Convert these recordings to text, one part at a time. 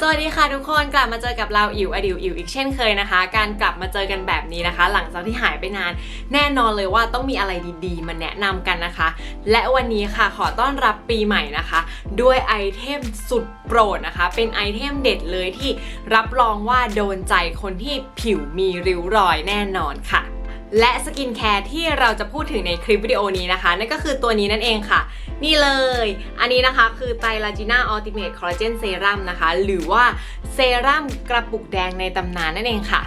สวัสดีค่ะทุกคนกลับมาเจอกับเราอิ๋วอดิวอิ๋วอีกเช่นเคยนะคะ การกลับมาเจอกันแบบนี้นะคะ หลังจากที่หายไปนาน แน่นอนเลยว่าต้องมีอะไรดีๆ มาแนะนำกันนะคะ และวันนี้ค่ะขอต้อนรับปีใหม่นะคะ ด้วยไอเทมสุดโปรดนะคะ เป็นไอเทมเด็ดเลยที่รับรองว่าโดนใจคนที่ผิวมีริ้วรอยแน่นอนค่ะ และสกินแคร์ที่เราจะพูดถึงในคลิปวิดีโอนี้นะคะ นั่นก็คือตัวนี้นั่นเองค่ะ นี่เลย อันนี้นะคะคือไตรลาจีน่าอัลติเมทคอลลาเจนเซรั่มนะคะ หรือว่าเซรั่มกระปุกแดงในตำนานนั่นเองค่ะ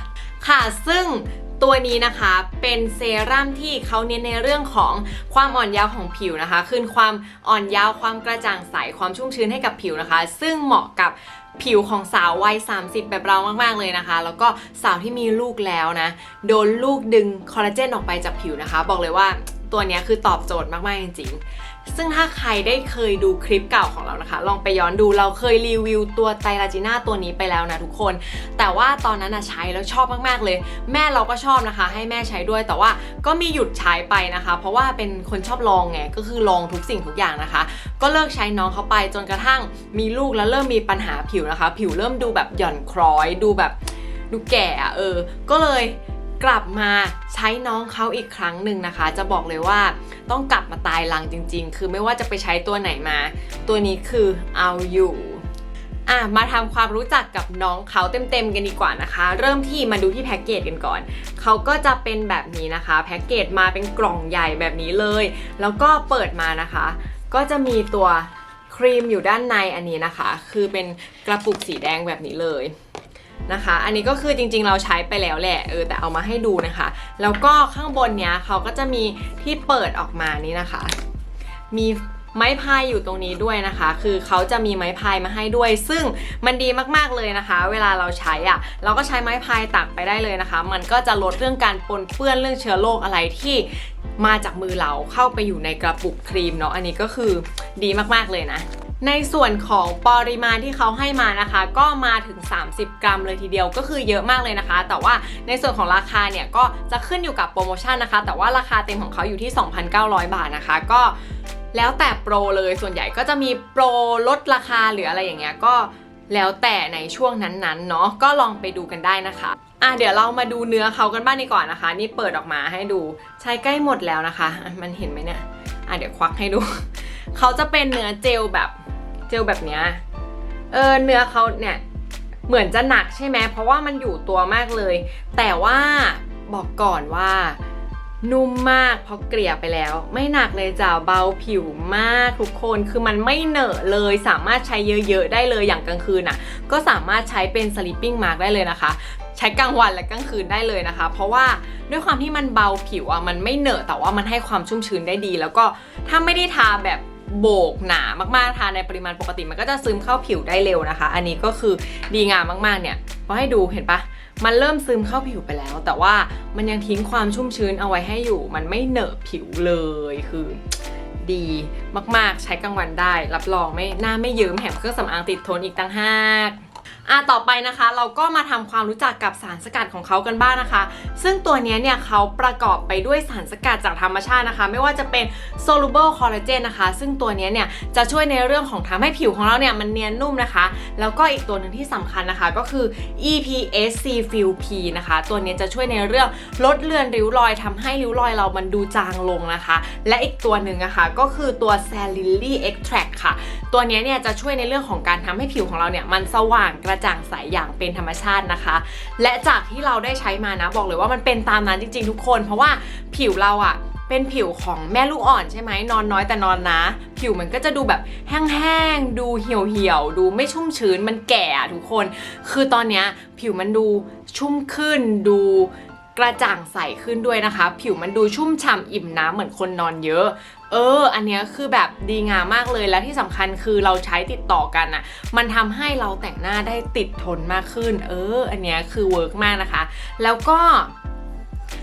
ค่ะซึ่ง ตัวนี้นะคะเป็นเซรั่มที่เขาเน้นในเรื่องของความอ่อนเยาว์ของผิวนะคะ คืนความอ่อนเยาว์ความกระจ่างใสความชุ่มชื้นให้กับผิวนะคะ ซึ่งเหมาะกับผิวของสาววัย 30 แบบเรามาก ๆ เลยนะคะ แล้วก็สาวที่มีลูกแล้วนะ โดนลูกดึงคอลลาเจนออกไปจากผิวนะคะ บอกเลยว่าตัวนี้คือตอบโจทย์มาก ๆ จริงๆ ซึ่งถ้าใครได้เคยดูคลิปเก่าของเรานะคะ ลองไปย้อนดูเราเคยรีวิวตัวไตราจีน่าตัวนี้ไปแล้วนะทุกคน แต่ว่าตอนนั้นนะใช้แล้วชอบมากๆเลย แม่เราก็ชอบนะคะ ให้แม่ใช้ด้วยแต่ว่าก็มีหยุดใช้ไปนะคะ เพราะว่าเป็นคนชอบลองไงก็คือลองทุกสิ่งทุกอย่างนะคะ ก็เลิกใช้น้องเขาไปจนกระทั่งมีลูกแล้วเริ่มมีปัญหาผิวนะคะ ผิวเริ่มดูแบบหย่อนคล้อยดูแบบดูแก่อะเออ ก็เลย กลับมาใช้น้องเขาอีกครั้งหนึ่งนะคะ จะบอกเลยว่าต้องกลับมาตายรังจริง ๆ คือไม่ว่าจะไปใช้ตัวไหนมา ตัวนี้คือเอาอยู่อะมาทำความรู้จักกับน้องเขาเต็มๆกันดีกว่านะคะ เริ่มที่มาดูที่แพ็กเกจกันก่อน เขาก็จะเป็นแบบนี้นะคะแพ็กเกจมาเป็นกล่องใหญ่แบบนี้เลย แล้วก็เปิดมานะคะ ก็จะมีตัวครีมอยู่ด้านในอันนี้นะคะ คือเป็นกระปุกสีแดงแบบนี้เลย นะคะ อันนี้ก็คือจริงๆเราใช้ไปแล้วแหละเออแต่เอามาให้ดูนะคะ แล้วก็ข้างบนเนี้ยเขาก็จะมีที่เปิดออกมานี่นะคะ มีไม้พายอยู่ตรงนี้ด้วยนะคะ คือเขาจะมีไม้พายมาให้ด้วย ซึ่งมันดีมากๆเลยนะคะ เวลาเราใช้อะ่ะ เราก็ใช้ไม้พายตักไปได้เลยนะคะ มันก็จะลดเรื่องการปนเปื้อนเรื่องเชื้อโรคอะไรที่มาจากมือเราเข้าไปอยู่ในกระปุกครีมเนาะ อันนี้ก็คือดีมากๆเลยนะ ในส่วนของปริมาณที่เขาให้มานะคะ ก็มาถึง 30 กรัมเลยทีเดียวก็คือเยอะมากเลยนะคะ แต่ว่าในส่วนของราคาเนี่ยก็จะขึ้นอยู่กับโปรโมชั่นนะคะ แต่ว่าราคาเต็มของเขาอยู่ที่ 2,900 บาทนะคะ ก็แล้วแต่โปรเลยส่วนใหญ่ก็จะมีโปรลดราคาหรืออะไรอย่างเงี้ยก็แล้วแต่ในช่วงนั้นๆเนาะก็ลองไปดูกันได้นะคะอะเดี๋ยวเรามาดูเนื้อเขากันบ้างดีกว่อนนะคะ นี่เปิดออกมาให้ดูใช้ใกล้หมดแล้วนะคะ มันเห็นไหมเนี่ยอะเดี๋ยวควักให้ดู เขาจะเป็นเนื้อเจลแบบ เจลแบบเนี้ยเออเนื้อเขาเนี่ยเหมือนจะหนักใช่ไหมเพราะว่ามันอยู่ตัวมากเลย แต่ว่าบอกก่อนว่านุ่มมากพอเกลี่ยไปแล้ว ไม่หนักเลยจ้ะเบาผิวมากทุกคนคือมันไม่เหนอะเลยสามารถใช้เยอะๆได้เลยอย่างกลางคืนน่ะ ก็สามารถใช้เป็น sleeping mask ได้เลยนะคะ ใช้กลางวันและกลางคืนได้เลยนะคะ เพราะว่าด้วยความที่มันเบาผิวอะมันไม่เหนอะแต่ว่ามันให้ความชุ่มชื้นได้ดี แล้วก็ถ้าไม่ได้ทาแบบ โบกหนามากๆทานในปริมาณปกติมันก็จะซึมเข้าผิวได้เร็วนะคะ อันนี้ก็คือดีงามมากๆเนี่ยพอให้ดูเห็นปะมันเริ่มซึมเข้าผิวไปแล้ว แต่ว่ามันยังทิ้งความชุ่มชื้นเอาไว้ให้อยู่ มันไม่เหนอะผิวเลยคือดีมากๆ ใช้กลางวันได้ รับรองไม่หน้าไม่เยิ้มแถมเครื่องสำอางติดทนอีกตั้งหาก อะต่อไปนะคะ เราก็มาทำความรู้จักกับสารสกัดของเขากันบ้างนะคะ ซึ่งตัวนี้เนี่ยเขาประกอบไปด้วยสารสกัดจากธรรมชาตินะคะ ไม่ว่าจะเป็น soluble collagen นะคะ ซึ่งตัวนี้เนี่ยจะช่วยในเรื่องของทำให้ผิวของเราเนี่ยมันเนียนนุ่มนะคะ แล้วก็อีกตัวหนึ่งที่สำคัญนะคะก็คือ EPSC Fill P นะคะ ตัวนี้จะช่วยในเรื่องลดเลือนริ้วรอยทำให้ริ้วรอยเรามันดูจางลงนะคะ และอีกตัวหนึ่งนะคะก็คือตัว s a l i l y Extract ค่ะ ตัวนี้เนี่ยจะช่วยในเรื่องของการทำให้ผิวของเราเนี่ยมันสว่างกระจ่างใสอย่างเป็นธรรมชาตินะคะ และจากที่เราได้ใช้มานะบอกเลยว่ามันเป็นตามนั้นจริง ๆ ทุกคน เพราะว่าผิวเราอะเป็นผิวของแม่ลูกอ่อนใช่ไหมนอนน้อยแต่นอนนะ ผิวมันก็จะดูแบบแห้งๆ ดูเหี่ยวๆดูไม่ชุ่มชื้นมันแก่ทุกคน คือตอนเนี้ยผิวมันดูชุ่มขึ้นดู กระจ่างใสขึ้นด้วยนะคะ ผิวมันดูชุ่มฉ่ำอิ่มน้ำเหมือนคนนอนเยอะ เออ อันนี้คือแบบดีงามมากเลยและที่สำคัญคือเราใช้ติดต่อกันอะมันทำให้เราแต่งหน้าได้ติดทนมากขึ้น เออ อันนี้คือเวิร์กมากนะคะ แล้วก็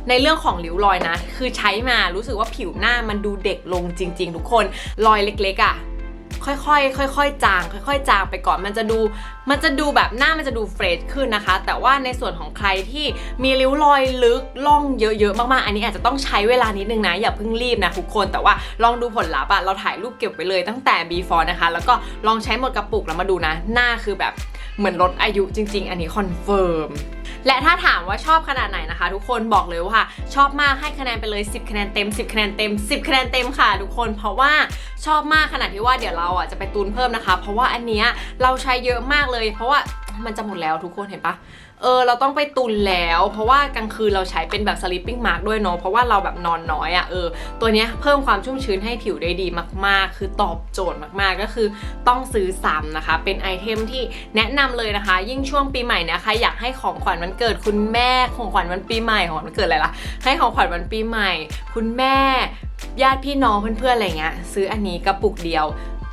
ในเรื่องของริ้วรอยนะ คือใช้มารู้สึกว่าผิวหน้ามันดูเด็กลงจริง ๆ ทุกคน รอยเล็กๆอะ่ะ ค่อยๆค่อยๆจาง ค่อย ๆ จางไปก่อนมันจะดูมันจะดูแบบหน้ามันจะดูเฟรชขึ้นนะคะ แต่ว่าในส่วนของใครที่มีริ้วรอยลึกล่องเยอะๆมากๆ อันนี้อาจจะต้องใช้เวลานิดนึงนะ อย่าเพิ่งรีบนะทุกคนแต่ว่าลองดูผลลัพธ์อะเราถ่ายรูปเก็บไว้เลยตั้งแต่ before นะคะ แล้วก็ลองใช้หมดกระปุกแล้วมาดูนะ หน้าคือแบบเหมือนลดอายุจริง ๆ อันนี้คอนเฟิร์ม และถ้าถามว่าชอบขนาดไหนนะคะ ทุกคนบอกเลยว่าชอบมากให้คะแนนไปเลย 10 คะแนนเต็ม 10 คะแนนเต็ม 10 คะแนนเต็มค่ะ ทุกคนเพราะว่าชอบมากขนาดที่ว่าเดี๋ยวเราอะจะไปตูนเพิ่มนะคะ เพราะว่าอันเนี้ยเราใช้เยอะมากเลย เพราะว่า มันจะหมดแล้วทุกคนเห็นปะเออเราต้องไปตุนแล้ว เพราะว่ากลางคืนเราใช้เป็นแบบ sleeping mask ด้วยเนาะเพราะว่าเราแบบนอนน้อยอะ่ะเออตัวเนี้ยเพิ่มความชุ่มชื้นให้ผิวได้ดีมากๆ คือตอบโจทย์มากๆก็คือต้องซื้อซ้ำนะคะ เป็นไอเทมที่แนะนำเลยนะคะ ยิ่งช่วงปีใหม่นะคะอยากให้ของขวัญวันเกิดคุณแม่ของขวัญวันปีใหม่ของขวัญวันเกิดอะไรล่ะให้ของขวัญวันปีใหม่ คุณแม่ญาติพี่น้องเพื่อนๆอะไรเงี้ยซื้ออันนี้กระปุกเดียว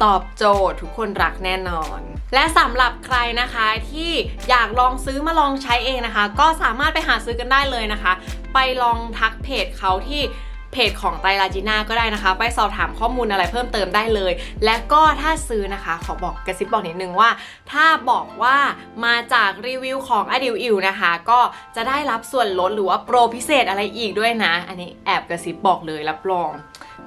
ตอบโจทย์ทุกคนรักแน่นอน และสำหรับใครนะคะที่อยากลองซื้อมาลองใช้เองนะคะ ก็สามารถไปหาซื้อกันได้เลยนะคะ ไปลองทักเพจเขาที่เพจของไตรลาจิน่าก็ได้นะคะ ไปสอบถามข้อมูลอะไรเพิ่มเติมได้เลย และก็ถ้าซื้อนะคะ ขอบอกกระซิบบอกนิดนึงว่า ถ้าบอกว่ามาจากรีวิวของอดิวอิวนะคะ ก็จะได้รับส่วนลดหรือว่าโปรพิเศษอะไรอีกด้วยนะ อันนี้แอบกระซิบบอกเลยรับรอง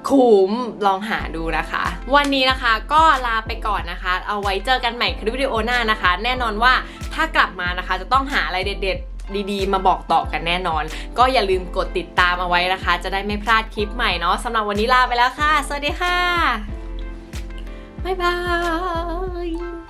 คุ้มลองหาดูนะคะ วันนี้นะคะก็ลาไปก่อนนะคะ เอาไว้เจอกันใหม่คลิปวิดีโอหน้านะคะ แน่นอนว่าถ้ากลับมานะคะ จะต้องหาอะไรเด็ดๆ ดีๆ มาบอกต่อกันแน่นอน ก็อย่าลืมกดติดตามเอาไว้นะคะ จะได้ไม่พลาดคลิปใหม่เนาะสำหรับวันนี้ลาไปแล้วค่ะ สวัสดีค่ะ บ๊ายบาย